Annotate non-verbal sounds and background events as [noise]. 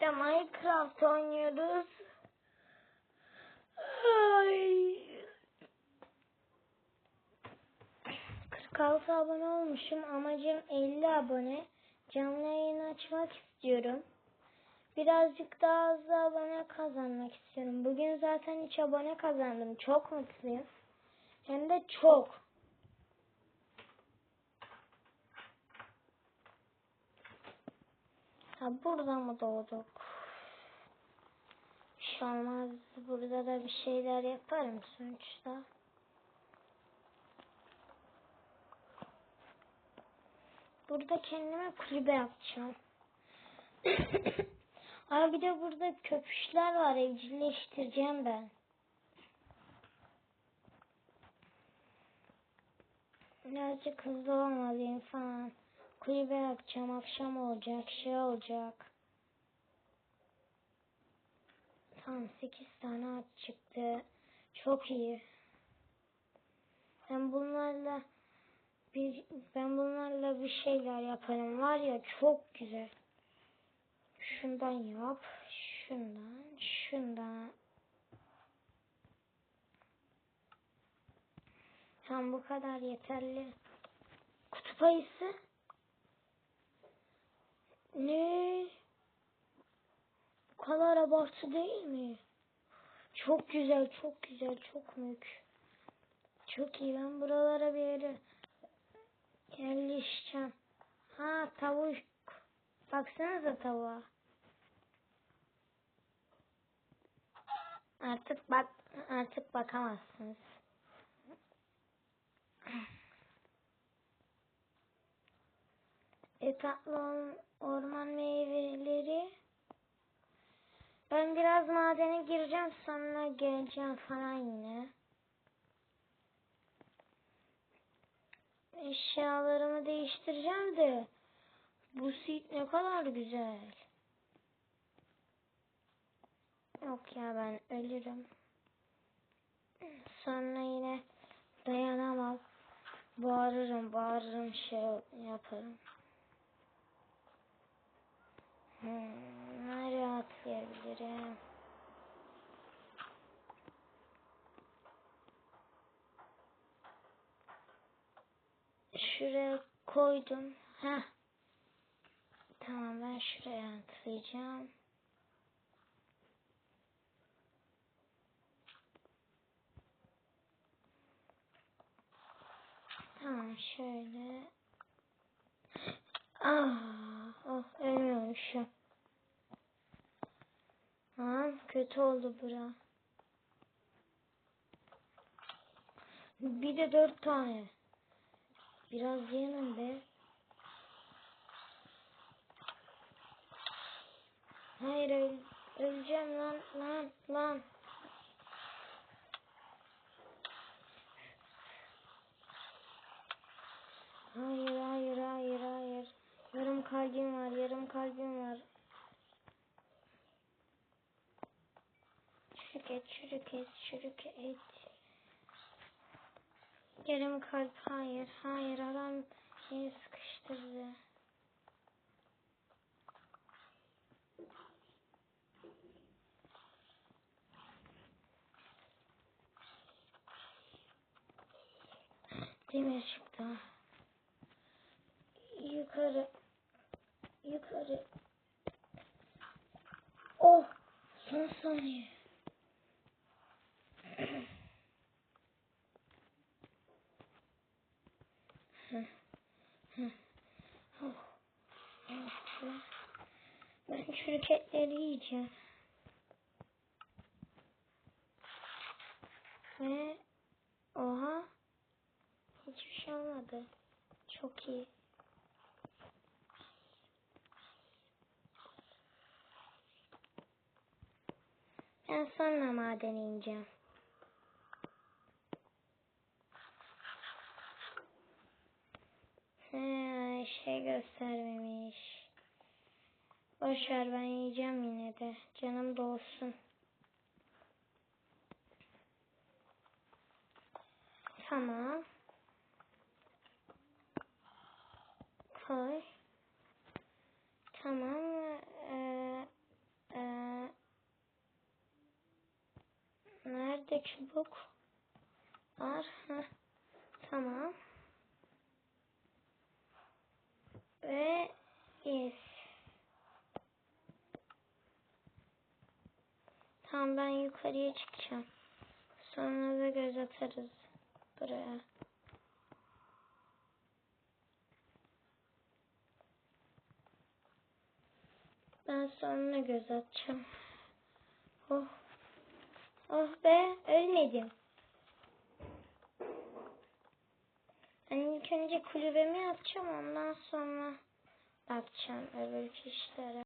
birlikte Minecraft oynuyoruz. Ay. 46 abone olmuşum. Amacım 50 abone. Canlı yayın açmak istiyorum. Birazcık daha az abone kazanmak istiyorum. Bugün zaten hiç abone kazandım. Çok mutluyum. Hem de çok. Ha burada mı doğduk? Bir şey olmaz. Burada da bir şeyler yaparım sonuçta. Burada kendime kulübe yapacağım. [coughs] Aa bir de burada köpüşler var. Evcilleştireceğim ben. Birazcık hızlı olmalıyım falan. Kulübe yapacağım. Akşam olacak. Şey olacak. Tamam 8 tane at çıktı. Çok iyi. Ben bunlarla bir ben bunlarla bir şeyler yaparım var ya çok güzel. Şundan yap, şundan, şundan. Tam bu kadar yeterli. Kutup ayısı. Ne? Bu kadar abartı değil mi? Çok güzel, çok güzel, çok mülk. Çok iyi. Ben buralara bir yere yerleşeceğim. Ha tavuk. Baksanıza tavuğa. Artık bak artık bakamazsınız. E ol- orman meyveleri. Ben biraz madene gireceğim sonra geleceğim falan yine. Eşyalarımı değiştireceğim de bu sit ne kadar güzel. Yok ya ben ölürüm. Sonra yine dayanamam. Bağırırım, bağırırım şey yaparım. Hmm, nereye atlayabilirim? Şuraya koydum. Heh. Tamam ben şuraya atlayacağım. Tamam şöyle. Ah, oh ölmemişim. Aa, kötü oldu bura. Bir de dört tane. Biraz yemin be. Hayır öl öleceğim lan lan lan. Hayır hayır. Yarım kalbim var yarım kalbim var. Çürük et çürük et çürük et. Yarım kalp hayır hayır adam beni sıkıştırdı. Demir çıktı. Yukarı. Yukarı. Oh! Son saniye. Hı, hı. Oh. Oh be. Ben çürük etleri yiyeceğim. Ve oha hiçbir şey olmadı. Çok iyi. Ben sonra madene ineceğim. He, şey göstermemiş. Boşver ben yiyeceğim yine de. Canım dolsun. Tamam. Koy. Tamam. Ee, e, nerede çubuk? Var. Heh. Tamam. Ve yes. Tamam ben yukarıya çıkacağım. Sonra da göz atarız buraya. Ben sonra göz atacağım. Oh. Oh be ölmedim. Ben ilk önce kulübemi yapacağım ondan sonra bakacağım öbür işlere.